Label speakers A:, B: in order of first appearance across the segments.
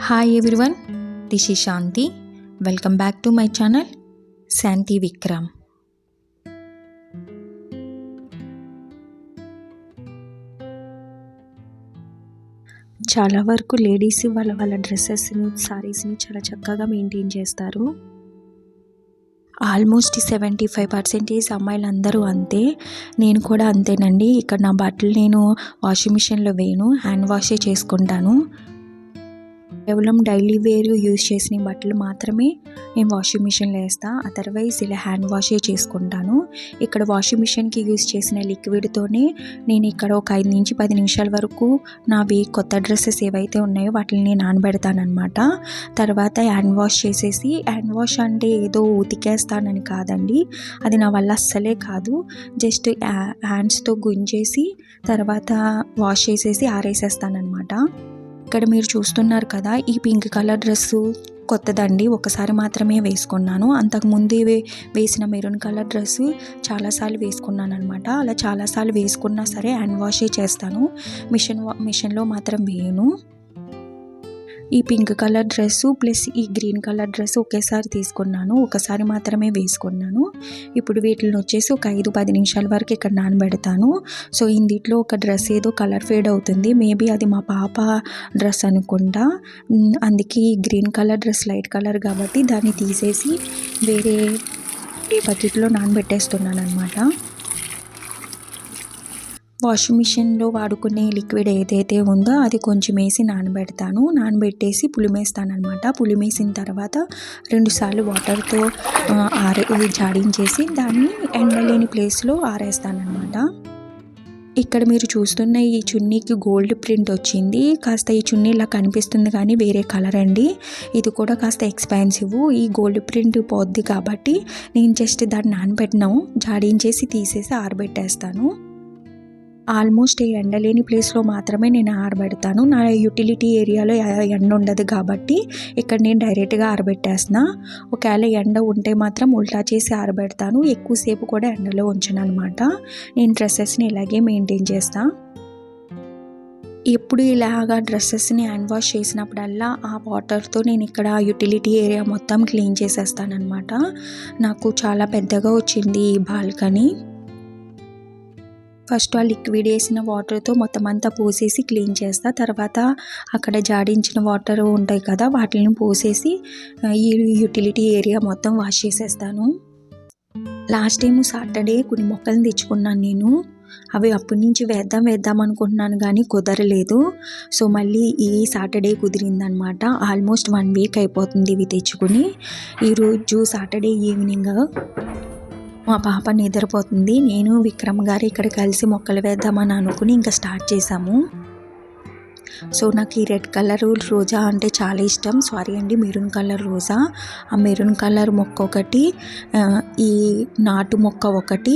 A: Hi everyone this is Shanti welcome back to my channel Shanti Vikram చాలా వరకు ladies వాళ్ళ వాళ్ళ డ్రెస్సెస్ని సారీస్ని చాలా చక్కగా మెయింటైన్ చేస్తారు. ఆల్మోస్ట్ సెవెంటీ ఫైవ్ పర్సెంటేజ్ అమ్మాయిలు అందరూ అంతే. నేను కూడా అంతేనండి. ఇక్కడ నా బట్టలు నేను వాషింగ్ మిషన్లో వేయను హ్యాండ్ వాషే చేసుకుంటాను. కేవలం డైలీ వేర్ యూజ్ చేసిన బట్టలు మాత్రమే నేను వాషింగ్ మిషన్లో వేస్తాను అదర్వైజ్ ఇలా హ్యాండ్ వాషే చేసుకుంటాను. ఇక్కడ వాషింగ్ మిషన్కి యూజ్ చేసిన లిక్విడ్తోనే నేను ఇక్కడ ఒక ఐదు నుంచి పది నిమిషాల వరకు నావి కొత్త డ్రెస్సెస్ ఏవైతే ఉన్నాయో వాటిని అనమాట తర్వాత హ్యాండ్ వాష్ చేసేసి హ్యాండ్ వాష్ అంటే ఏదో ఉతికేస్తానని కాదండి. అది నా వల్ల అస్సలే కాదు. జస్ట్ హ్యాండ్స్తో గుంజేసి తర్వాత వాష్ చేసేసి ఆరేసేస్తానమాట ఇక్కడ మీరు చూస్తున్నారు కదా ఈ పింక్ కలర్ డ్రెస్సు కొత్తదండి. ఒకసారి మాత్రమే వేసుకున్నాను. అంతకుముందు వేసిన మెరూన్ కలర్ డ్రెస్సు చాలాసార్లు వేసుకున్నాను అనమాట అలా చాలాసార్లు వేసుకున్నా సరే హ్యాండ్ వాషే చేస్తాను. మిషన్ మిషన్లో మాత్రం వేయను. ఈ పింక్ కలర్ డ్రెస్సు ప్లస్ ఈ గ్రీన్ కలర్ డ్రెస్ ఒకేసారి తీసుకున్నాను. ఒకసారి మాత్రమే వేసుకున్నాను. ఇప్పుడు వీటిని వచ్చేసి ఒక ఐదు పది నిమిషాల వరకు ఇక్కడ నానబెడతాను. సో ఇందిట్లో ఒక డ్రెస్ ఏదో కలర్ ఫేడ్ అవుతుంది. మేబీ అది మా పాప డ్రెస్ అనుకుంటా. అందుకే ఈ green colour dress light colour కాబట్టి దాన్ని తీసేసి వేరే బకెట్లో నానబెట్టేస్తున్నాను అనమాట వాషింగ్ మిషన్లో వాడుకునే లిక్విడ్ ఏదైతే ఉందో అది కొంచెం వేసి నానబెడతాను. నానబెట్టేసి పులిమేస్తానమాట పులిమేసిన తర్వాత రెండుసార్లు వాటర్తో ఆరే జాడించేసి దాన్ని ఎండలేని ప్లేస్లో ఆరేస్తానమాట ఇక్కడ మీరు చూస్తున్న ఈ చున్నీకి గోల్డ్ ప్రింట్ వచ్చింది. కాస్త ఈ చున్నీ ఇలా కనిపిస్తుంది కానీ వేరే కలర్ అండి. ఇది కూడా కాస్త ఎక్స్పెన్సివ్ ఈ గోల్డ్ ప్రింట్ పోద్ది కాబట్టి నేను జస్ట్ దాన్ని నానబెట్టినాము జాడించేసి తీసేసి ఆరబెట్టేస్తాను. ఆల్మోస్ట్ ఈ ఎండలేని ప్లేస్లో మాత్రమే నేను ఆరబెడతాను. నా యూటిలిటీ ఏరియాలో ఎండ ఉండదు కాబట్టి ఇక్కడ నేను డైరెక్ట్గా ఆరబెట్టేస్తున్నా ఒకవేళ ఎండ ఉంటే మాత్రం ఉల్టా చేసి ఆరబెడతాను. ఎక్కువసేపు కూడా ఎండలో ఉంచను అనమాట నేను డ్రెస్సెస్ని ఇలాగే మెయింటైన్ చేస్తాను ఎప్పుడు ఇలాగా డ్రెస్సెస్ని హ్యాండ్ వాష్ చేసినప్పుడల్లా ఆ వాటర్తో నేను ఇక్కడ యూటిలిటీ ఏరియా మొత్తం క్లీన్ చేసేస్తానమాట నాకు చాలా పెద్దగా వచ్చింది ఈ బాల్కనీ. ఫస్ట్ ఆ లిక్విడ్ వేసిన వాటర్తో మొత్తం అంతా పోసేసి క్లీన్ చేస్తా. తర్వాత అక్కడ జాడించిన వాటర్ ఉంటాయి కదా వాటిని పోసేసి ఈ యూటిలిటీ ఏరియా మొత్తం వాష్ చేసేస్తాను. లాస్ట్ టైం సాటర్డే కొన్ని మొక్కలను తెచ్చుకున్నాను నేను. అవి అప్పటి నుంచి వేద్దాం వేద్దాం అనుకుంటున్నాను కానీ కుదరలేదు. సో మళ్ళీ ఈ సాటర్డే కుదిరిందనమాట. ఆల్మోస్ట్ వన్ వీక్ అయిపోతుంది ఇవి తెచ్చుకుని. ఈరోజు సాటర్డే ఈవినింగ్ మా పాప నిద్రపోతుంది. నేను విక్రమ్ గారు ఇక్కడ కలిసి మొక్కలు వేద్దామని అనుకుని ఇంకా స్టార్ట్ చేశాము. సో నాకు ఈ రెడ్ కలర్ రోజా అంటే చాలా ఇష్టం. సారీ అండి మెరూన్ కలర్ రోజా. ఆ మెరూన్ కలర్ మొక్క ఒకటి ఈ నాటు మొక్క ఒకటి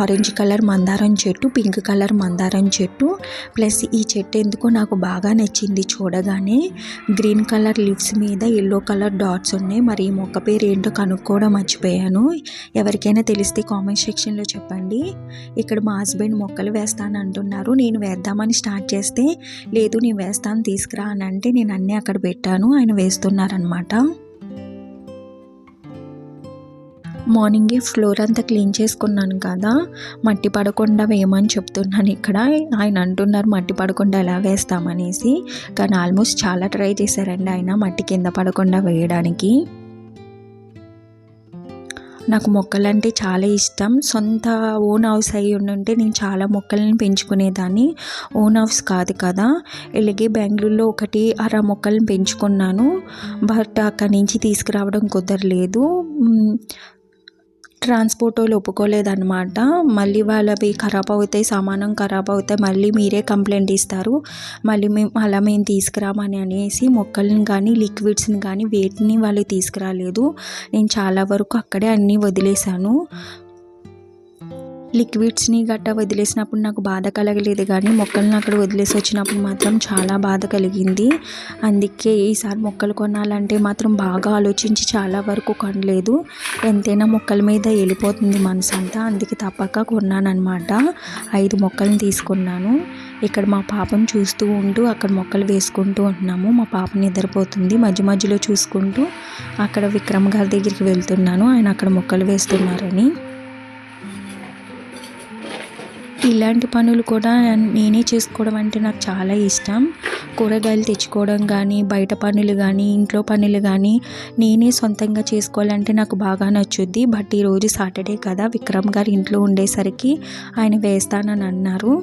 A: ఆరెంజ్ కలర్ మందారం చెట్టు పింక్ కలర్ మందారం చెట్టు. ప్లస్ ఈ చెట్టు ఎందుకో నాకు బాగా నచ్చింది చూడగానే. గ్రీన్ కలర్ లివ్స్ మీద ఎల్లో కలర్ డాట్స్ ఉన్నాయి. మరి ఈ మొక్క పేరు ఏంటో కనుక్కోవడం మర్చిపోయాను. ఎవరికైనా తెలిస్తే కామెంట్ సెక్షన్లో చెప్పండి. ఇక్కడ మా హస్బెండ్ మొక్కలు వేస్తాను అంటున్నారు నేను వేద్దామని స్టార్ట్ చేస్తే లేదు నేను వేస్తాను తీసుకురా అని అంటే నేను అన్నీ అక్కడ పెట్టాను ఆయన వేస్తున్నారనమాట మార్నింగే ఫ్లోర్ అంతా క్లీన్ చేసుకున్నాను కదా మట్టి పడకుండా వేయమని చెప్తున్నాను ఇక్కడ. ఆయన అంటున్నారు మట్టి పడకుండా ఎలా వేస్తామనేసి. కానీ ఆల్మోస్ట్ చాలా ట్రై చేశారండి ఆయన మట్టి కింద పడకుండా వేయడానికి. నాకు మొక్కలంటే చాలా ఇష్టం. సొంత ఓన్ హౌస్ అయి ఉండుంటే నేను చాలా మొక్కలను పెంచుకునేదాన్ని. ఓన్ హౌస్ కాదు కదా. ఇలాగే బెంగళూరులో ఒకటి అర మొక్కలను పెంచుకున్నాను. బట్ అక్కడి నుంచి తీసుకురావడం కుదరలేదు. ట్రాన్స్పోర్ట్ వాళ్ళు ఒప్పుకోలేదన్నమాట. మళ్ళీ వాళ్ళవి ఖరాబ్ అవుతాయి సామానం ఖరాబ్ అవుతాయి మళ్ళీ మీరే కంప్లైంట్ ఇస్తారు. మళ్ళీ మేము అలా మేము తీసుకురామని అనేసి మొక్కలను కానీ లిక్విడ్స్ని కానీ వేటిని వాళ్ళు తీసుకురాలేదు. నేను చాలా వరకు అక్కడే అన్నీ వదిలేశాను. లిక్విడ్స్ని గట్టా వదిలేసినప్పుడు నాకు బాధ కలగలేదు కానీ మొక్కల్ని అక్కడ వదిలేసి వచ్చినప్పుడు మాత్రం చాలా బాధ కలిగింది. అందుకే ఈసారి మొక్కలు కొనాలంటే మాత్రం బాగా ఆలోచించి చాలా వరకు కొనలేదు. ఎంతైనా మొక్కల మీద వెళ్ళిపోతుంది మనసు అంతా. అందుకే తప్పక కొన్నానమాట ఐదు మొక్కలను తీసుకున్నాను. ఇక్కడ మా పాపను చూస్తూ ఉంటూ అక్కడ మొక్కలు వేసుకుంటూ ఉంటున్నాము మా పాప నిద్రపోతుంది. మధ్య మధ్యలో చూసుకుంటూ అక్కడ విక్రమ్ గారి దగ్గరికి వెళ్తున్నాను. ఆయన అక్కడ మొక్కలు వేస్తున్నారని. ఇలాంటి పనులు కూడా నేనే చేసుకోవడం అంటే నాకు చాలా ఇష్టం. కూరగాయలు తెచ్చుకోవడం కానీ బయట పనులు కానీ ఇంట్లో పనులు కానీ నేనే సొంతంగా చేసుకోవాలంటే నాకు బాగా నచ్చుద్ది. బట్ ఈరోజు సాటర్డే కదా విక్రమ్ గారు ఇంట్లో ఉండేసరికి ఆయన వేస్తానని అన్నారు.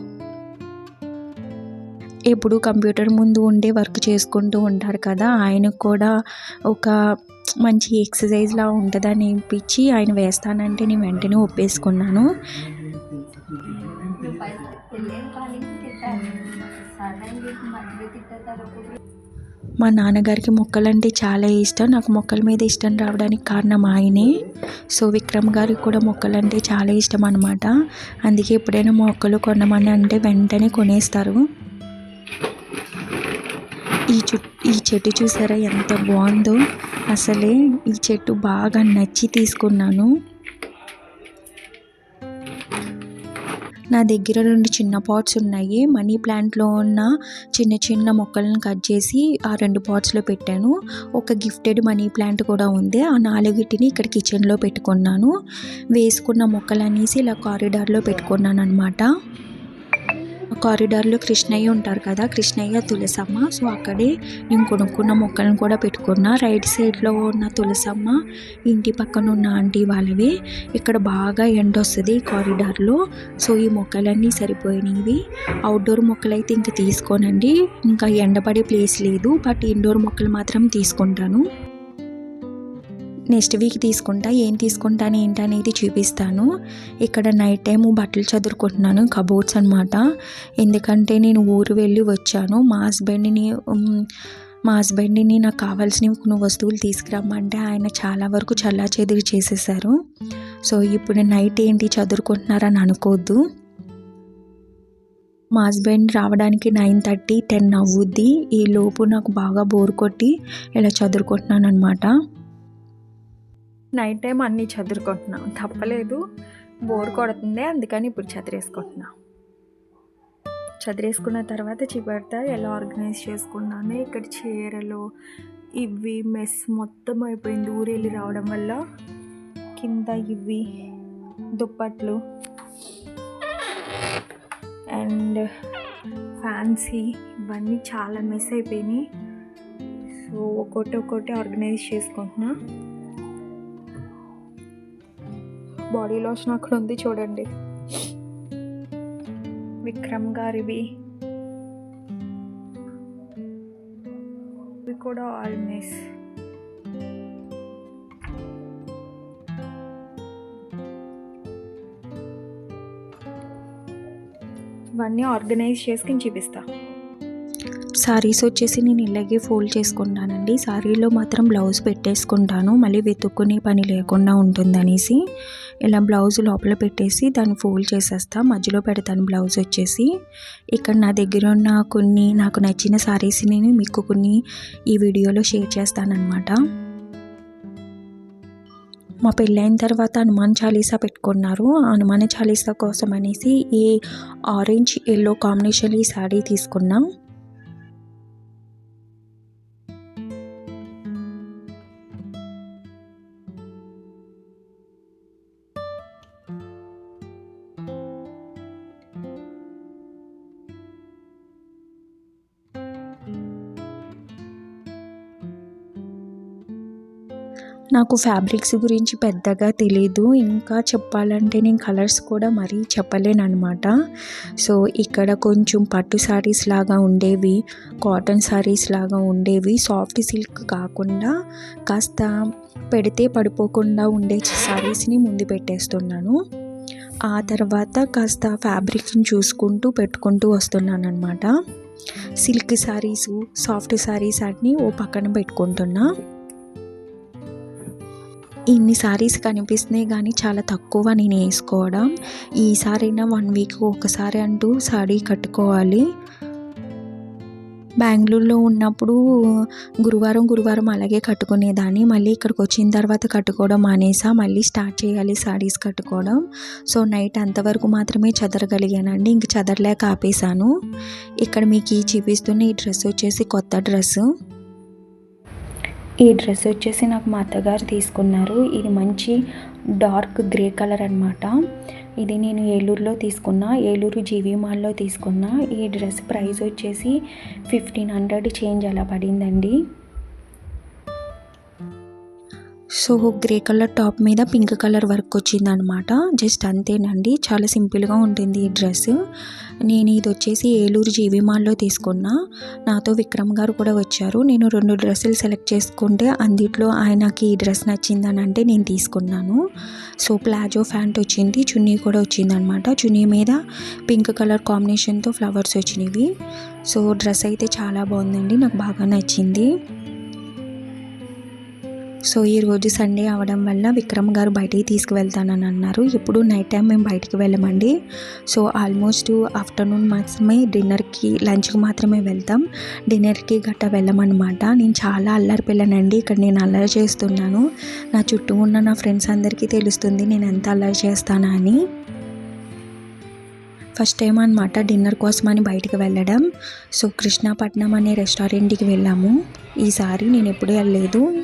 A: ఎప్పుడు కంప్యూటర్ ముందు ఉండే వర్క్ చేసుకుంటూ ఉంటారు కదా ఆయనకు కూడా ఒక మంచి ఎక్సర్సైజ్లా ఉంటుందని అనిపించి ఆయన వేస్తానంటే నేను వెంటనే ఒప్పేసుకున్నాను. మా నాన్నగారికి మొక్కలంటే చాలా ఇష్టం. నాకు మొక్కల మీద ఇష్టం రావడానికి కారణం ఆయనే. సో విక్రమ్ గారికి కూడా మొక్కలంటే చాలా ఇష్టం అనమాట అందుకే ఎప్పుడైనా మొక్కలు కొనమని అంటే వెంటనే కొనేస్తారు. ఈ చు ఈ చెట్టు చూసారా ఎంత బాగుందో. అసలే ఈ చెట్టు బాగా నచ్చి తీసుకున్నాను. నా దగ్గర రెండు చిన్న పాట్స్ ఉన్నాయి. మనీ ప్లాంట్లో ఉన్న చిన్న చిన్న మొక్కలను కట్ చేసి ఆ రెండు పాట్స్లో పెట్టాను. ఒక గిఫ్టెడ్ మనీ ప్లాంట్ కూడా ఉంది. ఆ నాలుగిటిని ఇక్కడ కిచెన్లో పెట్టుకున్నాను. వేసుకున్న మొక్కలు అనేసి ఇలా కారిడార్లో పెట్టుకున్నాను అనమాట కారిడార్లో కృష్ణయ్య ఉంటారు కదా కృష్ణయ్య తులసమ్మ. సో అక్కడే నేను కొనుక్కున్న మొక్కలను కూడా పెట్టుకున్నా. రైట్ సైడ్లో ఉన్న తులసమ్మ ఇంటి పక్కన ఉన్న ఆంటీ వాళ్ళవి. ఇక్కడ బాగా ఎండ వస్తుంది కారిడార్లో. సో ఈ మొక్కలన్నీ సరిపోయినవి. అవుట్డోర్ మొక్కలు అయితే ఇంకా తీసుకోనండి. ఇంకా ఎండపడే ప్లేస్ లేదు. బట్ ఇండోర్ మొక్కలు మాత్రం తీసుకుంటాను. నెక్స్ట్ వీక్ తీసుకుంటా ఏం తీసుకుంటాను ఏంటి అనేది చూపిస్తాను. ఇక్కడ నైట్ టైం బట్టలు చదువుకుంటున్నాను కబోర్డ్స్ అనమాట ఎందుకంటే నేను ఊరు వెళ్ళి వచ్చాను. మా హస్బెండ్ని మా హస్బెండ్ని నాకు కావాల్సినవి కొన్ని వస్తువులు తీసుకురమ్మంటే ఆయన చాలా వరకు చల్లా చెదిరి చేసేసారు. సో ఇప్పుడు నైట్ ఏంటి చదువుకుంటున్నారని అనుకోవద్దు మా హస్బెండ్ రావడానికి నైన్ థర్టీ టెన్ అవ్వుద్ది ఈ లోపు నాకు బాగా బోర్ కొట్టి ఇలా చదువుకుంటున్నాను అనమాట నైట్ టైం అన్నీ చదురుకుంటున్నాం. తప్పలేదు. బోర్ కొడుతుంది. అందుకని ఇప్పుడు చదివేసుకుంటున్నా చదివేసుకున్న తర్వాత చివరిత ఎలా ఆర్గనైజ్ చేసుకున్నాను ఇక్కడ చీరలు ఇవి మెస్ మొత్తం అయిపోయింది. ఊరెళ్ళి రావడం వల్ల కింద ఇవి దుప్పట్లు అండ్ ఫ్యాన్సీ ఇవన్నీ చాలా మిస్ అయిపోయినాయి. సో ఒక్కొక్కటి ఒక్కొక్కటి ఆర్గనైజ్ చేసుకుంటున్నా. బాడీ లోషన్ అక్కడ ఉంది చూడండి. విక్రమ్ గారివి. ఇవి కూడా ఆల్మేస్ ఇవన్నీ ఆర్గనైజ్ చేసుకుని చూపిస్తాను సారీస్ వచ్చేసి నేను ఇలాగే ఫోల్డ్ చేసుకుంటానండి. సారీలో మాత్రం బ్లౌజ్ పెట్టేసుకుంటాను. మళ్ళీ వెతుక్కునే పని లేకుండా ఉంటుందనేసి ఇలా బ్లౌజ్ లోపల పెట్టేసి దాన్ని ఫోల్డ్ చేసేస్తా. మధ్యలో పెడతాను బ్లౌజ్ వచ్చేసి. ఇక్కడ నా దగ్గర ఉన్న కొన్ని నాకు నచ్చిన సారీస్ని మీకు కొన్ని ఈ వీడియోలో షేర్ చేస్తానన్నమాట. మా పెళ్ళైన తర్వాత హనుమాన్ చాలీసా పెట్టుకున్నారు. ఆ హనుమాన్ చాలీసా కోసం అనేసి ఈ ఆరెంజ్ ఎల్లో కాంబినేషన్ ఈ శారీ తీసుకున్నాం. నాకు ఫ్యాబ్రిక్స్ గురించి పెద్దగా తెలీదు. ఇంకా చెప్పాలంటే నేను కలర్స్ కూడా మరీ చెప్పలేనమాట సో ఇక్కడ కొంచెం పట్టు శారీస్ లాగా ఉండేవి కాటన్ శారీస్ లాగా ఉండేవి. సాఫ్ట్ సిల్క్ కాకుండా కాస్త పెడితే పడిపోకుండా ఉండే శారీస్ని ముందు పెట్టేస్తున్నాను. ఆ తర్వాత కాస్త ఫ్యాబ్రిక్ని చూసుకుంటూ పెట్టుకుంటూ వస్తున్నాను అనమాట సిల్క్ శారీసు సాఫ్ట్ శారీస్ అన్నీ ఓ పక్కన పెట్టుకుంటున్నా. ఇన్ని సారీస్ కనిపిస్తున్నాయి కానీ చాలా తక్కువ నేను వేసుకోవడం. ఈసారైనా వన్ వీక్ ఒకసారి అంటూ సారీ కట్టుకోవాలి. బెంగళూరులో ఉన్నప్పుడు గురువారం గురువారం అలాగే కట్టుకునేదాన్ని. మళ్ళీ ఇక్కడికి వచ్చిన తర్వాత కట్టుకోవడం మానేసా. మళ్ళీ స్టార్ట్ చేయాలి సారీస్ కట్టుకోవడం. సో నైట్ అంతవరకు మాత్రమే చదరగలిగానండి. ఇంక చదరలేక ఆపేసాను ఇక్కడ మీకు ఈ చూపిస్తున్న ఈ డ్రెస్ వచ్చేసి కొత్త డ్రెస్సు. ఈ డ్రెస్ వచ్చేసి నాకు మా అత్తగారు తీసుకున్నారు. ఇది మంచి డార్క్ గ్రే కలర్ అనమాట ఇది నేను ఏలూరులో తీసుకున్నా ఏలూరు జీవీ మాల్లో తీసుకున్నా. ఈ డ్రెస్ ప్రైస్ వచ్చేసి ఫిఫ్టీన్ హండ్రెడ్ చేంజ్ అలా పడిందండి. సో గ్రే కలర్ టాప్ మీద పింక్ కలర్ వర్క్ వచ్చింది అనమాట జస్ట్ అంతేనండి. చాలా సింపుల్గా ఉంటుంది ఈ డ్రెస్. నేను ఇది వచ్చేసి ఏలూరు జీవీ మాల్లో తీసుకున్నా. నాతో విక్రమ్ గారు కూడా వచ్చారు. నేను రెండు డ్రెస్సులు సెలెక్ట్ చేసుకుంటే అందిట్లో ఆయనకి ఈ డ్రెస్ నచ్చిందని అంటే నేను తీసుకున్నాను. సో ప్లాజో ఫ్యాంట్ వచ్చింది చున్నీ కూడా వచ్చిందనమాట చున్నీ మీద పింక్ కలర్ కాంబినేషన్తో ఫ్లవర్స్ వచ్చినవి. సో డ్రెస్ అయితే చాలా బాగుందండి. నాకు బాగా నచ్చింది. సో ఈరోజు సండే అవడం వల్ల విక్రమ్ గారు బయటికి తీసుకువెళ్తానని అన్నారు. ఎప్పుడు నైట్ టైం మేము బయటికి వెళ్ళమండి. సో ఆల్మోస్ట్ ఆఫ్టర్నూన్ మాత్రమే డిన్నర్కి లంచ్కి మాత్రమే వెళ్తాం. డిన్నర్కి గట్ట వెళ్ళమన్నమాట. నేను చాలా అల్లరి పిల్లనండి ఇక్కడ నేను అల్లరి చేస్తున్నాను. నా చుట్టూ ఉన్న నా ఫ్రెండ్స్ అందరికీ తెలుస్తుంది నేను ఎంత అల్లరి చేస్తానా అని ఫస్ట్ టైం అనమాట డిన్నర్ కోసం అని బయటికి వెళ్ళడం. సో కృష్ణాపట్నం అనే రెస్టారెంట్కి వెళ్ళాము. ఈసారి నేను ఎప్పుడూ వెళ్ళలేదు.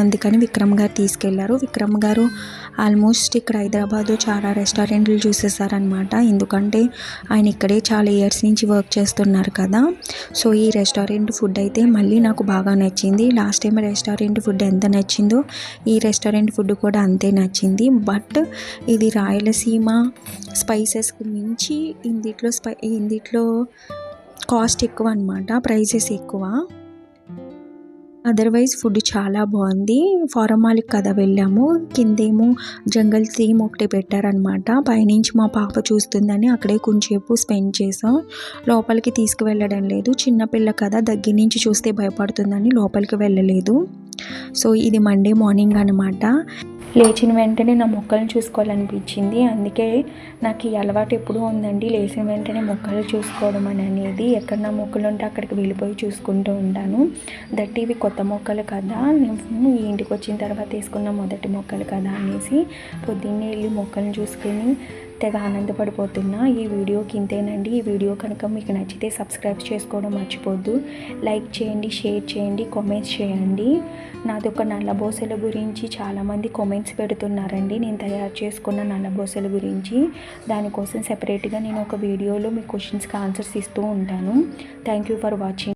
A: అందుకని విక్రమ్ గారు తీసుకెళ్ళారు. విక్రమ్ గారు ఆల్మోస్ట్ ఇక్కడ హైదరాబాద్ చాలా రెస్టారెంట్లు చూసేసారనమాట ఎందుకంటే ఆయన ఇక్కడే చాలా ఇయర్స్ నుంచి వర్క్ చేస్తున్నారు కదా. సో ఈ రెస్టారెంట్ ఫుడ్ అయితే మళ్ళీ నాకు బాగా నచ్చింది. లాస్ట్ టైం రెస్టారెంట్ ఫుడ్ ఎంత నచ్చిందో ఈ రెస్టారెంట్ ఫుడ్ కూడా అంతే నచ్చింది. బట్ ఇది రాయలసీమ స్పైసెస్కి మించి ఇందిట్లో స్పై ఇందిట్లో కాస్ట్ ఎక్కువ అనమాట ప్రైసెస్ ఎక్కువ. అదర్వైజ్ ఫుడ్ చాలా బాగుంది. ఫారమాలిక్ కదా వెళ్ళాము. కిందేమో జంగల్ థీమ్ ఒకటి పెట్టారనమాట పైనుంచి మా పాప చూస్తుందని అక్కడే కొంచెంసేపు స్పెండ్ చేసాం లోపలికి తీసుకువెళ్ళడం లేదు. చిన్నపిల్ల కదా దగ్గర నుంచి చూస్తే భయపడుతుందని లోపలికి వెళ్ళలేదు. సో ఇది మండే మార్నింగ్ అనమాట లేచిన వెంటనే నా మొక్కలను చూసుకోవాలనిపించింది. అందుకే నాకు ఈ అలవాటు ఎప్పుడూ ఉందండి. లేచిన వెంటనే మొక్కలు చూసుకోవడం అని అనేది. ఎక్కడ నా మొక్కలు ఉంటే అక్కడికి వెళ్ళిపోయి చూసుకుంటూ ఉంటాను. దట్ ఇవి కొత్త మొక్కలు కదా. నేను ఈ ఇంటికి వచ్చిన తర్వాత తీసుకున్న మొదటి మొక్కలు కదా అనేసి పొద్దున్నే వెళ్ళి మొక్కలను చూసుకొని తెగ ఆనందపడిపోతున్నా ఈ వీడియోకి ఇంతేనండి. ఈ వీడియో కనుక మీకు నచ్చితే సబ్స్క్రైబ్ చేసుకోవడం మర్చిపోద్దు. లైక్ చేయండి షేర్ చేయండి కామెంట్స్ చేయండి. నాది ఒక నల్లబోసల గురించి చాలామంది కామెంట్స్ పెడుతున్నారండి. నేను తయారు చేసుకున్న నల్లబోసల గురించి. దానికోసం సెపరేట్గా నేను ఒక వీడియోలో మీ క్వశ్చన్స్కి ఆన్సర్స్ ఇస్తూ ఉంటాను. Thank you for watching